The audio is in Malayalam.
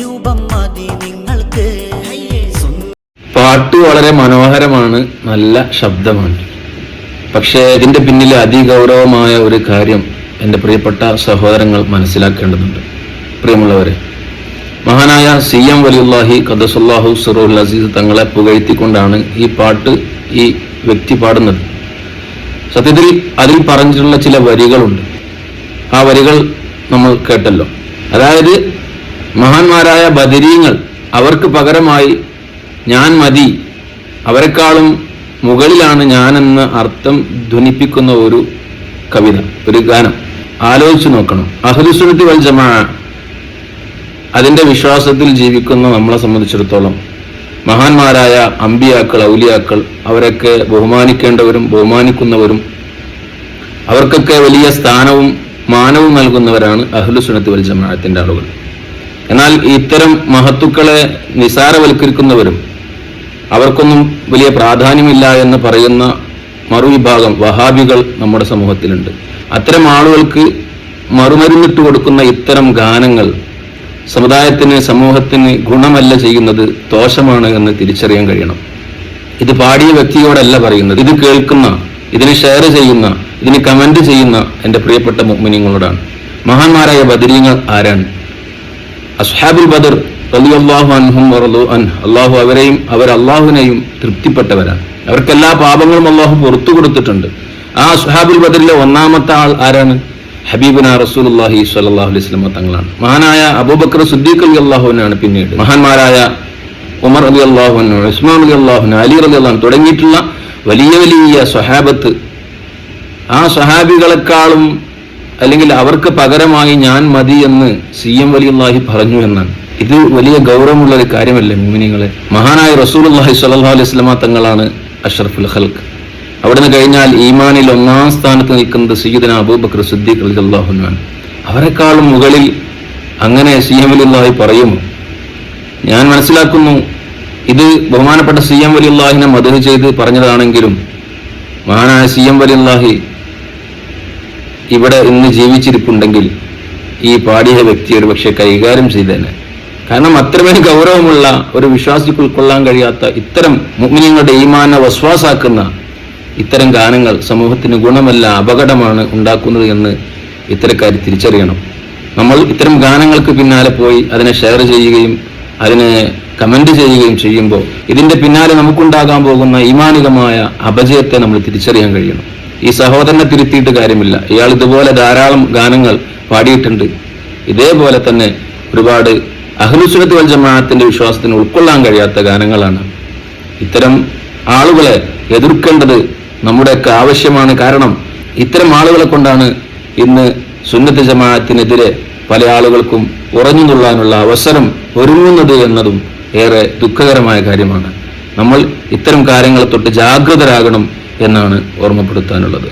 രൂപം മതി നിങ്ങൾക്ക്. പാട്ട് വളരെ മനോഹരമാണ് നല്ല ശബ്ദമാണ്. പക്ഷേ ഇതിന്റെ പിന്നിൽ അതിഗൗരവമായ ഒരു കാര്യം എന്റെ പ്രിയപ്പെട്ട സഹോദരങ്ങൾ മനസ്സിലാക്കേണ്ടതുണ്ട്. പ്രിയമുള്ളവരെ മഹാനായ സി എം വലിയുല്ലാഹി ഖദസുല്ലാഹു സിറുൽ അസീസ് തങ്ങളെ പുകഴ്ത്തിക്കൊണ്ടാണ് ഈ പാട്ട് ഈ വ്യക്തി പാടുന്നത്. സത്യത്തിൽ അതിൽ പറഞ്ഞിട്ടുള്ള ചില വരികളുണ്ട്. ആ വരികൾ നമ്മൾ കേട്ടല്ലോ. അതായത് മഹാന്മാരായ ബദരീങ്ങൾ അവർക്ക് പകരമായി ഞാൻ മതി. അവരെക്കാളും മുകളിലാണ് ഞാനെന്ന് അർത്ഥം ധ്വനിപ്പിക്കുന്ന ഒരു കവിത ഒരു ഗാനം. ആലോചിച്ചു നോക്കണം. അഹ്ലുസുന്നത്തി വൽ ജമാ. അതിന്റെ വിശ്വാസത്തിൽ ജീവിക്കുന്ന നമ്മളെ സംബന്ധിച്ചിടത്തോളം മഹാന്മാരായ അമ്പിയാക്കൾ ഔലിയാക്കൾ അവരൊക്കെ ബഹുമാനിക്കേണ്ടവരും ബഹുമാനിക്കുന്നവരും അവർക്കൊക്കെ വലിയ സ്ഥാനവും മാനവും നൽകുന്നവരാണ് അഹ്ലുസുന്നത്തി വൽ ജമാഅത്തിന്റെ ആളുകൾ. എന്നാൽ ഇത്തരം മഹത്തുക്കളെ നിസാരവൽക്കരിക്കുന്നവരും അവർക്കൊന്നും വലിയ പ്രാധാന്യമില്ല എന്ന് പറയുന്ന മറുവിഭാഗം വഹാബികൾ നമ്മുടെ സമൂഹത്തിലുണ്ട്. അത്തരം ആളുകൾക്ക് മറുമരുന്നിട്ട് കൊടുക്കുന്ന ഇത്തരം ഗാനങ്ങൾ സമുദായത്തിന് സമൂഹത്തിന് ഗുണമല്ല ചെയ്യുന്നത് ദോഷമാണ് എന്ന് തിരിച്ചറിയാൻ കഴിയണം. ഇത് പാടിയ വ്യക്തിയോടല്ല പറയുന്നത്. ഇത് കേൾക്കുന്ന ഇതിനെ ഷെയർ ചെയ്യുന്ന ഇതിന് കമന്റ് ചെയ്യുന്ന എന്റെ പ്രിയപ്പെട്ട മുഗ്മിനിങ്ങളോടാണ് മഹാന്മാരായ ബദരീങ്ങൾ ആരാണ്? അസ്ഹാബുൽ ബദർ അലി അള്ളാഹു അൻഹും. അള്ളാഹു അവരെയും അവർ അള്ളാഹുവിനെയും തൃപ്തിപ്പെട്ടവരാണ്. അവർക്ക് എല്ലാ പാപങ്ങളും അള്ളാഹു പുറത്തു കൊടുത്തിട്ടുണ്ട്. ആ അസ്ഹാബുൽ ബദറിലെ ഒന്നാമത്തെ ആൾ ആരാണ്? ഹബീബുന റസൂലുള്ളാഹി സ്വല്ലല്ലാഹു അലൈഹി വസല്ലം തങ്ങളാണ്. മഹാനായ അബൂബക്കർ സിദ്ദീഖ് അലി അള്ളാഹുവിനാണ് പിന്നീട്. മഹാന്മാരായ ഉമർ അലി അള്ളാഹുനു ഉസ്മാൻ അലി അള്ളാഹുനു അലി അലി അള്ളാഹു തുടങ്ങിയിട്ടുള്ള വലിയ വലിയ സ്വഹാബത്ത്. ആ സ്വഹാബികളെക്കാളും അല്ലെങ്കിൽ അവർക്ക് പകരമായി ഞാൻ മതി എന്ന് സി എം വലിയുള്ളാഹി പറഞ്ഞു എന്നാണ്. ഇത് വലിയ ഗൗരവമുള്ള ഒരു കാര്യമല്ലേ മുമിനിങ്ങളെ മഹാനായ റസൂലുള്ളാഹി സ്വല്ലല്ലാഹു അലൈഹി വസല്ലമ തങ്ങളാണ് അഷ്റഫുൽ ഖൽക്ക് അവിടുന്ന് കഴിഞ്ഞാൽ ഈമാനിൽ ഒന്നാം സ്ഥാനത്ത് നിൽക്കുന്നത് സീദന അബൂബക്കർ സിദ്ദീഖ് റളിയല്ലാഹു അൻഹു അവരെക്കാളും മുകളിൽ അങ്ങനെ സി എം വലിയുള്ളാഹി പറയുമോ ഞാൻ മനസ്സിലാക്കുന്നു ഇത് ബഹുമാനപ്പെട്ട സി എം വലിയുള്ളാഹിനെ മധു ചെയ്ത് പറഞ്ഞതാണെങ്കിലും മഹാനായ സി എം വലിയുല്ലാഹി ഇവിടെ ഇന്ന് ജീവിച്ചിരിപ്പുണ്ടെങ്കിൽ ഈ പാടിയ വ്യക്തി ഒരു പക്ഷെ കൈകാര്യം ചെയ്തേനെ. കാരണം അത്രമേൽ ഗൗരവമുള്ള ഒരു വിശ്വാസിക്ക് ഉൾക്കൊള്ളാൻ കഴിയാത്ത ഇത്തരം മുഗ്മിനിങ്ങളുടെ ഈമാന വസ്വാസാക്കുന്ന ഇത്തരം ഗാനങ്ങൾ സമൂഹത്തിന് ഗുണമല്ല അപകടമാണ് ഉണ്ടാക്കുന്നത് എന്ന് ഇത്തരക്കാർ തിരിച്ചറിയണം. നമ്മൾ ഇത്തരം ഗാനങ്ങൾക്ക് പിന്നാലെ പോയി അതിനെ ഷെയർ ചെയ്യുകയും അതിനെ കമന്റ് ചെയ്യുകയും ചെയ്യുമ്പോൾ ഇതിന്റെ പിന്നാലെ നമുക്കുണ്ടാകാൻ പോകുന്ന ഈമാനികമായ അപജയത്തെ നമ്മൾ തിരിച്ചറിയാൻ കഴിയണം. ഈ സഹോദരനെ തിരുത്തിയിട്ട് കാര്യമില്ല. ഇയാൾ ഇതുപോലെ ധാരാളം ഗാനങ്ങൾ പാടിയിട്ടുണ്ട്. ഇതേപോലെ തന്നെ ഒരുപാട് അഹ്ലുസുരത്ത് വൽ ജമാഅത്തിന്റെ വിശ്വാസത്തിന് ഉൾക്കൊള്ളാൻ കഴിയാത്ത ഗാനങ്ങളാണ്. ഇത്തരം ആളുകളെ എതിർക്കേണ്ടത് നമ്മുടെയൊക്കെ ആവശ്യമാണ്. കാരണം ഇത്തരം ആളുകളെ കൊണ്ടാണ് ഇന്ന് സുന്നത്ത് ജമാഅത്തിനെതിരെ പല ആളുകൾക്കും ഉറഞ്ഞു തുള്ളാനുള്ള അവസരം ഒരുങ്ങുന്നത് എന്നതും ഏറെ ദുഃഖകരമായ കാര്യമാണ്. നമ്മൾ ഇത്തരം കാര്യങ്ങളെ തൊട്ട് ജാഗ്രതരാകണം എന്നാണ് ഓർമ്മപ്പെടുത്താനുള്ളത്.